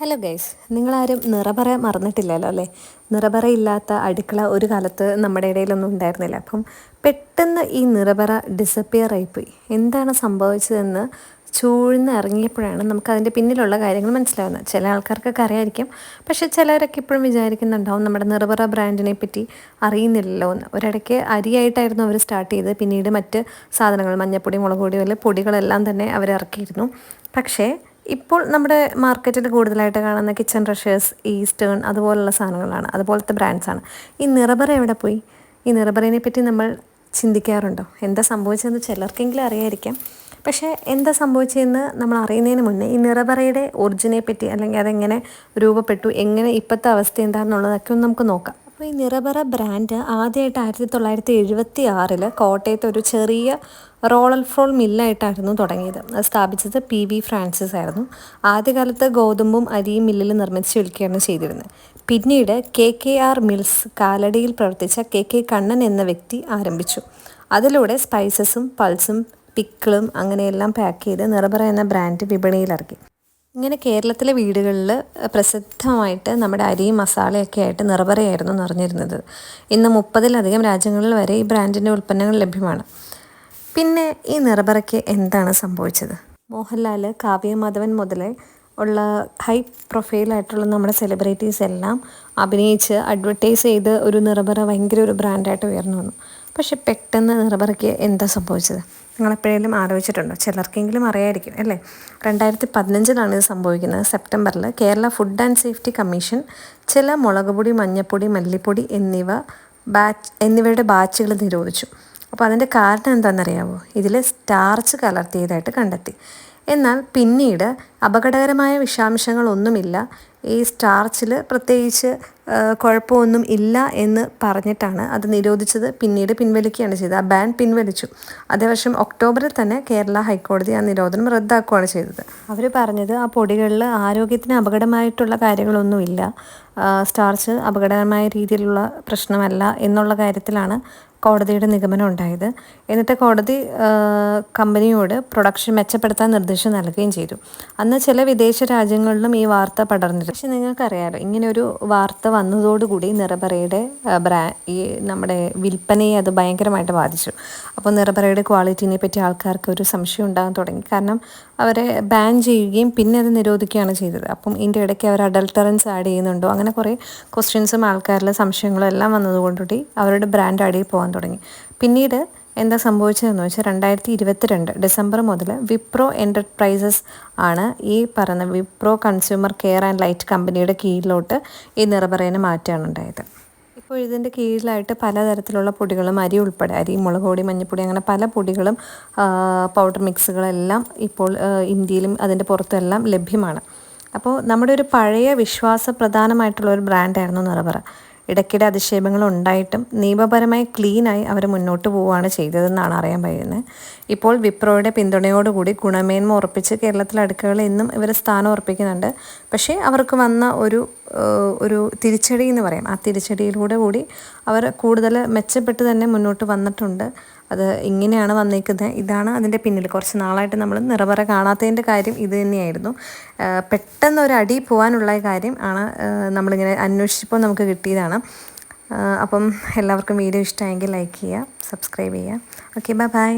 Hello guys നിങ്ങളാരും നിറപറ മറന്നിട്ടില്ലല്ലോ അല്ലേ? നിറപറ ഇല്ലാത്ത അടുക്കള ഒരു കാലത്ത് നമ്മുടെ ഇടയിലൊന്നും ഉണ്ടായിരുന്നില്ല. അപ്പം പെട്ടെന്ന് ഈ നിറപറ ഡിസപ്പിയർ ആയിപ്പോയി എന്താണ് സംഭവിച്ചതെന്ന് ചൂഴ്ന്ന് ഇറങ്ങിയപ്പോഴാണ് നമുക്ക് അതിന്റെ പിന്നിലുള്ള കാര്യങ്ങൾ മനസ്സിലാവുന്നത്. ചില ആൾക്കാർക്കൊക്കെ അറിയായിരിക്കും. പക്ഷെ ചിലരൊക്കെ ഇപ്പോഴും വിചാരിക്കുന്നുണ്ടാവും നമ്മുടെ നിറപറ ബ്രാൻഡിനെ പറ്റി അറിയുന്നില്ലല്ലോ എന്ന്. ഒരിടയ്ക്ക് അരിയായിട്ടായിരുന്നു അവർ സ്റ്റാർട്ട് ചെയ്ത് പിന്നീട് മറ്റ് സാധനങ്ങൾ മഞ്ഞപ്പൊടി മുളക് പൊടി പോലെ പൊടികളെല്ലാം തന്നെ അവർ ഇറക്കിയിരുന്നു. പക്ഷേ ഇപ്പോൾ നമ്മുടെ മാർക്കറ്റിൽ കൂടുതലായിട്ട് കാണുന്ന കിച്ചൺ റഷേഴ്സ് ഈസ്റ്റേൺ അതുപോലുള്ള സാധനങ്ങളാണ്. അതുപോലത്തെ ബ്രാൻഡ്സാണ് ഈ നിറബറ എവിടെ പോയി? ഈ നിറബറേനെ പറ്റി നമ്മൾ ചിന്തിക്കാറുണ്ടോ? എന്താ സംഭവിച്ചതെന്ന് ചിലർക്കെങ്കിലും അറിയായിരിക്കാം. പക്ഷേ എന്താ സംഭവിച്ചതെന്ന് നമ്മൾ അറിയുന്നതിന് മുന്നേ ഈ നിറബറയുടെ ഒറിജിനെ പറ്റി അല്ലെങ്കിൽ അതെങ്ങനെ രൂപപ്പെട്ടു എങ്ങനെ ഇപ്പോഴത്തെ അവസ്ഥ എന്താണെന്നുള്ളതൊക്കെ ഒന്ന് നമുക്ക് നോക്കാം. അപ്പോൾ ഈ നിറബറ ബ്രാൻഡ് ആദ്യമായിട്ട് ആയിരത്തി തൊള്ളായിരത്തി എഴുപത്തി ആറിൽ കോട്ടയത്ത് ഒരു ചെറിയ റോളൽ ഫ്രോൾ മില്ലായിട്ടായിരുന്നു തുടങ്ങിയത്. അത് സ്ഥാപിച്ചത് പി വി ഫ്രാൻസിസ് ആയിരുന്നു. ആദ്യകാലത്ത് ഗോതമ്പും അരിയും മില്ലിൽ നിർമ്മിച്ച് വിൽക്കുകയാണ് ചെയ്തിരുന്നത്. പിന്നീട് കെ കെ ആർ മിൽസ് കാലടിയിൽ പ്രവർത്തിച്ച കെ കെ കണ്ണൻ എന്ന വ്യക്തി ആരംഭിച്ചു. അതിലൂടെ സ്പൈസസും പൾസും പിക്കിളും അങ്ങനെയെല്ലാം പാക്ക് ചെയ്ത് നിറബറ എന്ന ബ്രാൻഡ് വിപണിയിലിറക്കി. ഇങ്ങനെ കേരളത്തിലെ വീടുകളിൽ പ്രസിദ്ധമായിട്ട് നമ്മുടെ അരിയും മസാലയൊക്കെ ആയിട്ട് നിറപറയായിരുന്നു നിറഞ്ഞിരുന്നത് ഇന്ന് മുപ്പതിലധികം രാജ്യങ്ങളിൽ വരെ ഈ ബ്രാൻഡിന്റെ ഉൽപ്പന്നങ്ങൾ ലഭ്യമാണ്. പിന്നെ ഈ നിറപറയ്ക്ക് എന്താണ് സംഭവിച്ചത്? മോഹൻലാൽ കാവ്യ മാധവൻ മുതലേ ഉള്ള ഹൈ പ്രൊഫൈലായിട്ടുള്ള നമ്മുടെ സെലിബ്രിറ്റീസ് എല്ലാം അഭിനയിച്ച് അഡ്വർടൈസ് ചെയ്ത് ഒരു നിറബറ ഭയങ്കര ഒരു ബ്രാൻഡായിട്ട് ഉയർന്നു വന്നു. പക്ഷെ പെട്ടെന്ന് നിറബറയ്ക്ക് എന്താ സംഭവിച്ചത്? നിങ്ങളെപ്പോഴേലും ആലോചിച്ചിട്ടുണ്ടോ? ചിലർക്കെങ്കിലും അറിയായിരിക്കും അല്ലേ? രണ്ടായിരത്തി പതിനഞ്ചിലാണ് ഇത് സംഭവിക്കുന്നത്. സെപ്റ്റംബറിൽ Kerala food and safety commission ചില മുളക് പൊടി മഞ്ഞപ്പൊടി മല്ലിപ്പൊടി എന്നിവ ബാച്ച് എന്നിവയുടെ ബാച്ചുകൾ നിരോധിച്ചു. അപ്പോൾ അതിന്റെ കാരണം എന്താണെന്നറിയാമോ ഇതിൽ സ്റ്റാർച്ച് കലർത്തിയതായിട്ട് കണ്ടെത്തി. എന്നാൽ പിന്നീട് അപകടകരമായ വിഷാംശങ്ങളൊന്നുമില്ല. ഈ സ്റ്റാർച്ചിൽ പ്രത്യേകിച്ച് കുഴപ്പമൊന്നും ഇല്ല എന്ന് പറഞ്ഞിട്ടാണ് അത് നിരോധിച്ചത്. പിന്നീട് പിൻവലിക്കുകയാണ് ചെയ്തത്. ആ ബാൻ പിൻവലിച്ചു. അതേ വർഷം ഒക്ടോബറിൽ തന്നെ കേരള ഹൈക്കോടതി ആ നിരോധനം റദ്ദാക്കുകയാണ് ചെയ്തത്. അവർ പറഞ്ഞത് ആ പൊടികളിൽ ആരോഗ്യത്തിന് അപകടമായിട്ടുള്ള കാര്യങ്ങളൊന്നുമില്ല. സ്റ്റാർച്ച് അപകടകരമായ രീതിയിലുള്ള പ്രശ്നമല്ല എന്നുള്ള കാര്യത്തിലാണ് കോടതിയുടെ നിഗമനം ഉണ്ടായത്. എന്നിട്ട് കോടതി കമ്പനിയോട് പ്രൊഡക്ഷൻ മെച്ചപ്പെടുത്താൻ നിർദ്ദേശം നൽകുകയും ചെയ്തു. അന്ന് ചില വിദേശ രാജ്യങ്ങളിലും ഈ വാർത്ത പടർന്നിരുന്നു. പക്ഷെ നിങ്ങൾക്കറിയാലോ ഇങ്ങനെ ഒരു വാർത്ത വന്നതോടുകൂടി നിറബറയുടെ ബ്രാ ഈ നമ്മുടെ വിൽപ്പനയെ അത് ഭയങ്കരമായിട്ട് ബാധിച്ചു. അപ്പോൾ നിറബറയുടെ ക്വാളിറ്റിനെ പറ്റി ആൾക്കാർക്ക് ഒരു സംശയം ഉണ്ടാകാൻ തുടങ്ങി. കാരണം അവരെ ബാൻ ചെയ്യുകയും പിന്നെ അത് നിരോധിക്കുകയാണ് ചെയ്തത്. അപ്പം ഇതിന്റെ ഇടയ്ക്ക് അവർ അഡൾട്ടറൻസ് ആഡ് ചെയ്യുന്നുണ്ടോ? അങ്ങനെ കുറേ ക്വസ്റ്റ്യൻസും ആൾക്കാരിലെ സംശയങ്ങളും എല്ലാം വന്നതുകൊണ്ടുകൂടി അവരുടെ ബ്രാൻഡ് അടിയിൽ പോകാൻ തുടങ്ങി. പിന്നീട് എന്താ സംഭവിച്ചതെന്ന് വെച്ചാൽ രണ്ടായിരത്തി ഇരുപത്തിരണ്ട് ഡിസംബർ മുതൽ വിപ്രോ എന്റർപ്രൈസസ് ആണ് ഈ പറയുന്ന Wipro consumer care and light കമ്പനിയുടെ കീഴിലോട്ട് ഈ നിറപറേനെ മാറ്റുകയാണ് ഉണ്ടായത്. ഇപ്പോൾ ഇതിന്റെ കീഴിലായിട്ട് പലതരത്തിലുള്ള പൊടികളും അരി ഉൾപ്പെടെ അരി മുളക് പൊടി മഞ്ഞൾപ്പൊടി അങ്ങനെ പല പൊടികളും പൗഡർ മിക്സുകളെല്ലാം ഇപ്പോൾ ഇന്ത്യയിലും അതിന്റെ പുറത്തെല്ലാം ലഭ്യമാണ്. അപ്പോൾ നമ്മുടെ ഒരു പഴയ വിശ്വാസപ്രധാനമായിട്ടുള്ള ഒരു ബ്രാൻഡായിരുന്നു നിറപറ. ഇടയ്ക്കിടെ അധിക്ഷേപങ്ങൾ ഉണ്ടായിട്ടും നിയമപരമായി ക്ലീനായി അവർ മുന്നോട്ട് പോവുകയാണ് ചെയ്തതെന്നാണ് അറിയാൻ കഴിയുന്നത് ഇപ്പോൾ വിപ്രോയുടെ പിന്തുണയോടുകൂടി ഗുണമേന്മ ഉറപ്പിച്ച് കേരളത്തിലെ അടുക്കുകൾ ഇന്നും ഇവർ സ്ഥാനം ഉറപ്പിക്കുന്നുണ്ട്. പക്ഷേ അവർക്ക് വന്ന ഒരു ഒരു തിരിച്ചടി എന്ന് പറയാം. ആ തിരിച്ചടിയിലൂടെ കൂടി അവർ കൂടുതൽ മെച്ചപ്പെട്ട് തന്നെ മുന്നോട്ട് വന്നിട്ടുണ്ട്. അത് ഇങ്ങനെയാണ് വന്നിരിക്കുന്നത് ഇതാണ് അതിന്റെ പിന്നിൽ. കുറച്ച് നാളായിട്ട് നമ്മൾ നിറവറ കാണാത്തതിന്റെ കാര്യം ഇത് തന്നെയായിരുന്നു. പെട്ടെന്ന് ഒരു അടി പോകാനുള്ള കാര്യം ആണ് നമ്മളിങ്ങനെ അന്വേഷിച്ചപ്പോൾ നമുക്ക് കിട്ടിയതാണ്. അപ്പം എല്ലാവർക്കും വീഡിയോ ഇഷ്ടമായെങ്കിൽ ലൈക്ക് ചെയ്യുക സബ്സ്ക്രൈബ് ചെയ്യുക. Okay bye bye.